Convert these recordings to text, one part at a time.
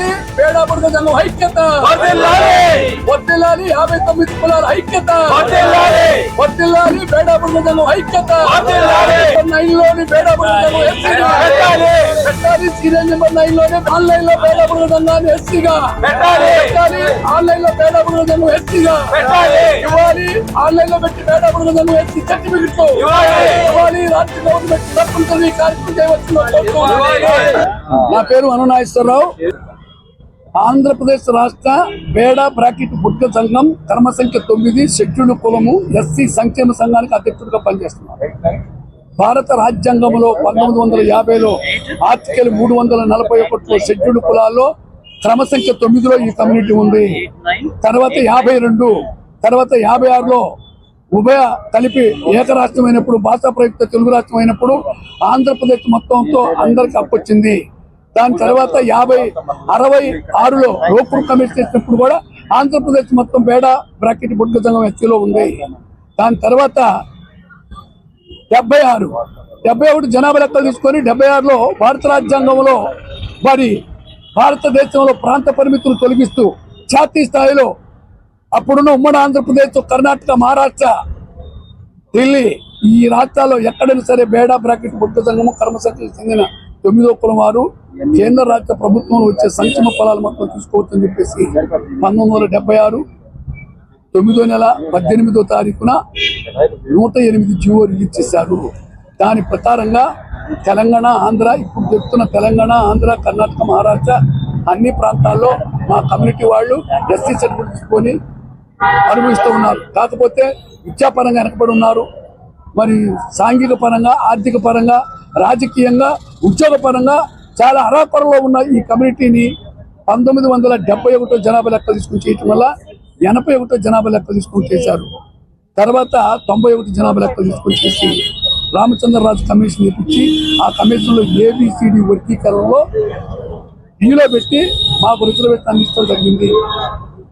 బుడగ సంఘం ఐక్యత. వర్దిల్లాలి యాభై తొమ్మిది కులాల ఐక్యత. వర్దిల్లాలి బేడా బుడగ సంఘం ఐక్యత. నెంబర్ నైన్లోని బేడా బుడగ సంఘం ఎస్సీగా. పెట్టాలి. సీరియల్ నెంబర్ నైన్లోనే ఆన్లైన్లో బేడా బుడగ సంఘాన్ని ఎస్సీగా. పెట్టాలి. ఆన్లైన్లో బేడా బుడగ సంఘం ఎస్సీగా ఇవ్వాలి ఆన్లైన్లో పెట్టి బేడా బుడగ ఎస్సీ సర్టిఫికెట్ ఇవ్వాలి. రాష్ట్ర గవర్నమెంట్ తప్పనిసరి కార్యక్రమం చేయవచ్చు నా పేరు అనునాగేశ్వరరావు ఆంధ్రప్రదేశ్ రాష్ట్ర బేడా బ్రాకెట్ బుడ్గ సంఘం కర్మ సంఖ్య తొమ్మిది షెడ్యూల్ కులము ఎస్సీ సంక్షేమ సంఘానికి అధ్యక్షుడిగా పనిచేస్తున్నారు. భారత రాజ్యాంగంలో పంతొమ్మిది వందల యాభైలో ఆర్టికల్ మూడు వందల నలభై ఒకటిలో షెడ్యూల్ కులాల్లో క్రమ సంఖ్య తొమ్మిదిలో ఈ కమ్యూనిటీ ఉంది. తర్వాత యాభై రెండు తర్వాత యాభై ఆరులో ఉభయ కలిపి ఏకరాష్ట్రమైనప్పుడు భాషా ప్రయుక్త తెలుగు రాష్ట్రం అయినప్పుడు ఆంధ్రప్రదేశ్ మొత్తంతో అందరికి అప్పొచ్చింది. దాని తర్వాత యాభై అరవై ఆరులో లోకల్ కమిషన్ చేసినప్పుడు కూడా ఆంధ్రప్రదేశ్ మొత్తం బేడ బ్రాకెట్ బుడ్గ సంఘం ఎస్సీలో ఉంది. దాని తర్వాత డెబ్బై ఆరు. డెబ్బై ఒకటి జనాభా లెక్కలు తీసుకొని డెబ్బై ఆరులో భారత రాజ్యాంగంలో మరి భారతదేశంలో ప్రాంత పరిమితులు తొలగిస్తూ జాతీయ స్థాయిలో అప్పుడున్న ఉమ్మడి ఆంధ్రప్రదేశ్ కర్ణాటక మహారాష్ట్ర ఢిల్లీ ఈ రాష్ట్రాల్లో ఎక్కడైనా సరే బేడా బ్రాకెట్ బుద్ధ సంఘము కర్మశక్తికి చెందిన తొమ్మిదో కులం వారు. కేంద్ర రాష్ట్ర ప్రభుత్వంలో వచ్చే సంక్షేమ ఫలాలు మొత్తం తీసుకోవచ్చని చెప్పేసి పంతొమ్మిది వందల డెబ్బై ఆరు తొమ్మిదో నెల పద్దెనిమిదో తారీఖున నూట ఎనిమిది జీవో రిలీజ్ చేశారు. దాని ప్రకారంగా తెలంగాణ ఆంధ్ర ఇప్పుడు చెప్తున్న తెలంగాణ ఆంధ్ర కర్ణాటక మహారాష్ట్ర అన్ని ప్రాంతాల్లో మా కమ్యూనిటీ వాళ్ళు ఎస్సీ సర్టిఫికెట్ తీసుకొని అనుభవిస్తూ ఉన్నారు. కాకపోతే విద్యాపరంగా వెనకబడి ఉన్నారు. మరి సాంఘిక పరంగా ఆర్థిక పరంగా రాజకీయంగా ఉద్యోగ పరంగా చాలా అరాకొరలో ఉన్న ఈ కమ్యూనిటీని పంతొమ్మిది వందల డెబ్బై ఒకటో జనాభా లెక్క తీసుకుని చేయటం వల్ల ఎనభై ఒకటో జనాభా లెక్క తీసుకుని చేశారు. తర్వాత తొంభై ఒకటి జనాభా లెక్క తీసుకొని చేసి రామచంద్రరాజు కమిషన్ ఇప్పించి ఆ కమిషన్లో ఏబిసిడి వర్గీకరణలో ఈలో పెట్టి మాకు రిజర్వేషన్ అందించడం జరిగింది.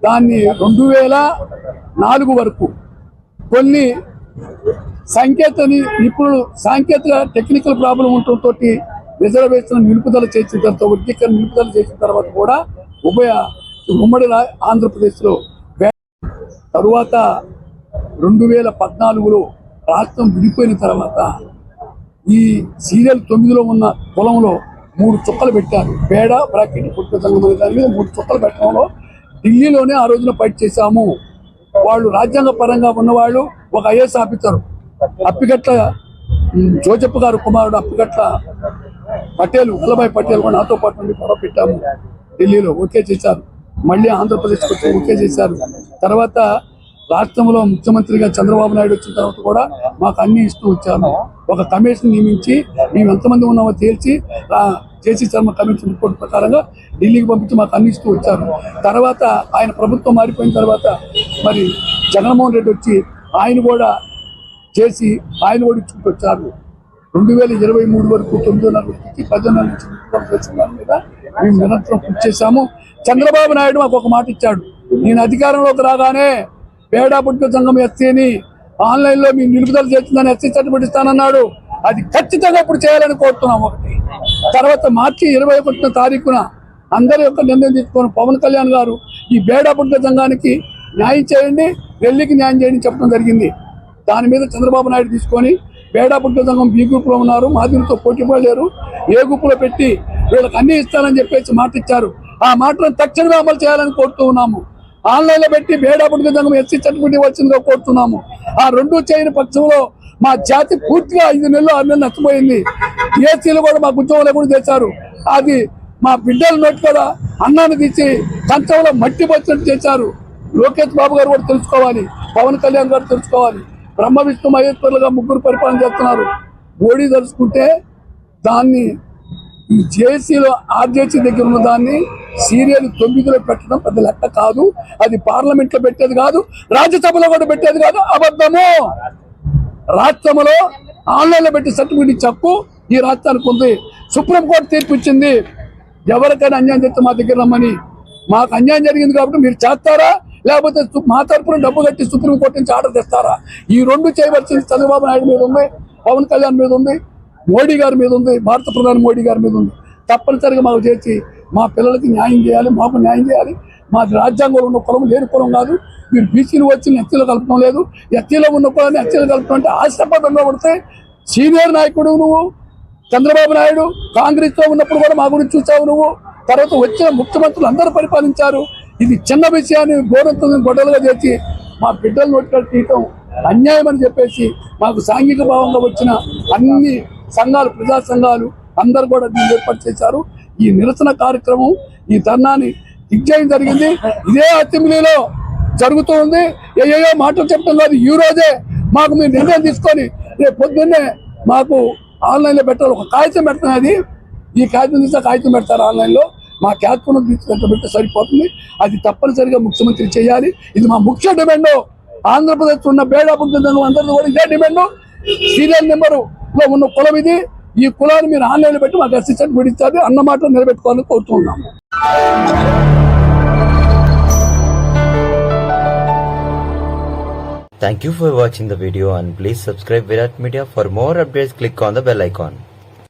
దాన్ని రెండు వేల నాలుగు వరకు కొన్ని సంకేతని నిపుణులు సాంకేతిక టెక్నికల్ ప్రాబ్లం ఉండటంతో రిజర్వేషన్ నిలుపుదల చేసిన తర్వాత వర్గీకరణ నిలుపుదల చేసిన తర్వాత కూడా ఉభయ ఉమ్మడి ఆంధ్రప్రదేశ్లో తరువాత రెండు వేల పద్నాలుగులో రాష్ట్రం విడిపోయిన తర్వాత ఈ సీరియల్ తొమ్మిదిలో ఉన్న పొలంలో మూడు చుక్కలు పెట్టారు. పేడ బ్రాకెట్ పుట్టిన సంఘం అనే దాని మీద మూడు చుక్కలు పెట్టడంలో ఢిల్లీలోనే ఆ రోజున ఫైట్ చేశాము. వాళ్ళు రాజ్యాంగ పరంగా ఉన్నవాళ్ళు ఒక ఐఏఎస్ ఆఫీసర్. అప్పిగట్ల జోజప్ప గారు కుమారుడు అప్పిగట్ల పటేల్ వల్లభాయ్ పటేల్ కూడా నాతో పాటు ఉండి గొడవ పెట్టాము. ఢిల్లీలో ఓకే చేశారు. మళ్ళీ ఆంధ్రప్రదేశ్కి వచ్చి ఓకే చేశారు. తర్వాత రాష్ట్రంలో ముఖ్యమంత్రిగా చంద్రబాబు నాయుడు వచ్చిన తర్వాత కూడా మాకు అన్ని ఇస్తూ వచ్చాను ఒక కమిషన్ నియమించి మేము ఎంతమంది ఉన్నామో తేల్చి జేసీ శర్మ కమిషన్ రిపోర్ట్ ప్రకారంగా ఢిల్లీకి పంపించి మాకు అన్ని ఇస్తూ వచ్చారు. తర్వాత ఆయన ప్రభుత్వం మారిపోయిన తర్వాత మరి జగన్మోహన్ రెడ్డి వచ్చి ఆయన కూడా చేసి ఆయన కూడా ఇచ్చుకుంటూ వచ్చారు. రెండు వేల ఇరవై మూడు వరకు తొమ్మిదిన్నర నుంచి పదిన్నర నుంచి దాని మీద మేము నిరంతరం కృషి చేశాము. చంద్రబాబు నాయుడు మాకు ఒక మాట ఇచ్చాడు. నేను అధికారంలోకి రాగానే పేడా పుట్టిన సంఘం ఎస్సీని ఆన్లైన్లో మేము నిలుపుదల చేస్తుందని ఎస్సీ సర్టిఫికేట్ ఇస్తానన్నాడు. అది ఖచ్చితంగా ఇప్పుడు చేయాలని కోరుతున్నాం ఒకటి. తర్వాత మార్చి ఇరవై ఒకటిన తారీఖున అందరి యొక్క నిర్ణయం తీసుకొని పవన్ కళ్యాణ్ గారు ఈ బేడా పుట్టిన సంఘానికి న్యాయం చేయండి ఢిల్లీకి న్యాయం చేయండి చెప్పడం జరిగింది. దాని మీద చంద్రబాబు నాయుడు తీసుకొని బేడా సంఘం బి గ్రూప్లో ఉన్నారు మా పోటీ పడలేరు. ఏ గ్రూప్లో పెట్టి వీళ్ళకి అన్ని ఇస్తానని చెప్పేసి మాట ఇచ్చారు ఆ మాటను తక్షణమే అమలు చేయాలని కోరుతూ ఉన్నాము. ఆన్లైన్లో పెట్టి బేడా సంఘం ఎస్సీ సర్టిఫికేట్ ఇవ్వాల్సిందిగా కోరుతున్నాము. ఆ రెండు చేయని పక్షంలో మా జాతి పూర్తిగా ఐదు నెలలు ఆరు నెలలు నష్టపోయింది. ఏసీలు కూడా మాకు ఉద్యోగం లేకుండా చేశారు. అది మా బిడ్డల నోటి కూడా అన్నాన్ని తీసి కంచంలో మట్టి పచ్చినట్టు చేశారు. లోకేష్ బాబు గారు కూడా తెలుసుకోవాలి. పవన్ కళ్యాణ్ గారు తెలుసుకోవాలి. బ్రహ్మ విష్ణు మహేశ్వరులుగా ముగ్గురు పరిపాలన చేస్తున్నారు. మోడీ తలుచుకుంటే దాన్ని ఈ జేసీలో ఆర్జేసీ దగ్గర ఉన్న దాన్ని సీరియల్ తొమ్మిదిలో పెట్టడం పెద్ద లెక్క కాదు. అది పార్లమెంట్లో పెట్టేది కాదు రాజ్యసభలో కూడా పెట్టేది కాదు అబద్ధము. రాష్ట్రంలో ఆన్లైన్లో పెట్టి సర్టిఫికేట్ ఇచ్చే హక్కు ఈ రాష్ట్రానికి ఉంది. సుప్రీంకోర్టు తీర్పు ఇచ్చింది. ఎవరికైనా అన్యాయం చేస్తే మా దగ్గర రమ్మని. మాకు అన్యాయం జరిగింది కాబట్టి మీరు చేస్తారా? లేకపోతే మా తరపున డబ్బు కట్టి సుప్రీంకోర్టు నుంచి ఆర్డర్ తెస్తారా? ఈ రెండు చేయవలసింది చంద్రబాబు నాయుడు మీద ఉంది పవన్ కళ్యాణ్ మీద ఉంది మోడీ గారి మీద ఉంది భారత ప్రధాని మోడీ గారి మీద ఉంది. తప్పనిసరిగా మాకు చేసి మా పిల్లలకి న్యాయం చేయాలి మాకు న్యాయం చేయాలి. మా రాజ్యాంగంలో ఉన్న కులం లేని కులం కాదు. మీరు బీసీలు వచ్చి ఎత్తిలో కలపడం లేదు. ఎత్తిలో ఉన్న కులాన్ని ఎత్తిలో కలపడం అంటే ఆశపడంలో పడితే సీనియర్ నాయకుడు నువ్వు చంద్రబాబు నాయుడు కాంగ్రెస్లో ఉన్నప్పుడు కూడా మా గురించి చూసావు నువ్వు. తర్వాత వచ్చిన ముఖ్యమంత్రులు అందరూ పరిపాలించారు. ఇది చిన్న విషయాన్ని ఘోరంతో గొడవలుగా చేసి మా బిడ్డలు నోటికలు తీయటం అన్యాయం అని చెప్పేసి మాకు సాంఘిక భావంగా వచ్చిన అన్ని సంఘాలు ప్రజా సంఘాలు అందరు కూడా దీన్ని ఏర్పాటు చేశారు. ఈ నిరసన కార్యక్రమం ఈ ధర్నాన్ని దిగ్జయం జరిగింది. ఇదే అసెంబ్లీలో జరుగుతూ ఉంది. ఏయో మాటలు చెప్పడం కాదు. ఈ రోజే మాకు మీరు నిర్ణయం తీసుకొని రేపు పొద్దున్నే మాకు ఆన్లైన్లో పెట్టాలి. ఒక కాగితం పెడుతున్నది ఈ కాగితం తీస్తే కాగితం పెడతారు ఆన్లైన్లో. మా క్యాప్ను తీసుకుంటే సరిపోతుంది. అది తప్పనిసరిగా ముఖ్యమంత్రి చేయాలి. ఇది మా ముఖ్య డిమాండ్. ఆంధ్రప్రదేశ్ ఉన్న బేడా పుట్టిన అందరిది కూడా ఇదే డిమాండ్. సీరియల్ నెంబరు లో ఉన్న కులం ఇది. ఈ కులాన్ని మీరు ఆన్లైన్లో పెట్టి మాకు అసిస్టెంట్ విడిస్తారు అన్న మాటలు నిలబెట్టుకోవాలని కోరుతున్నాము Thank you for watching the video and please subscribe Virat Media for more updates. Click on the bell icon.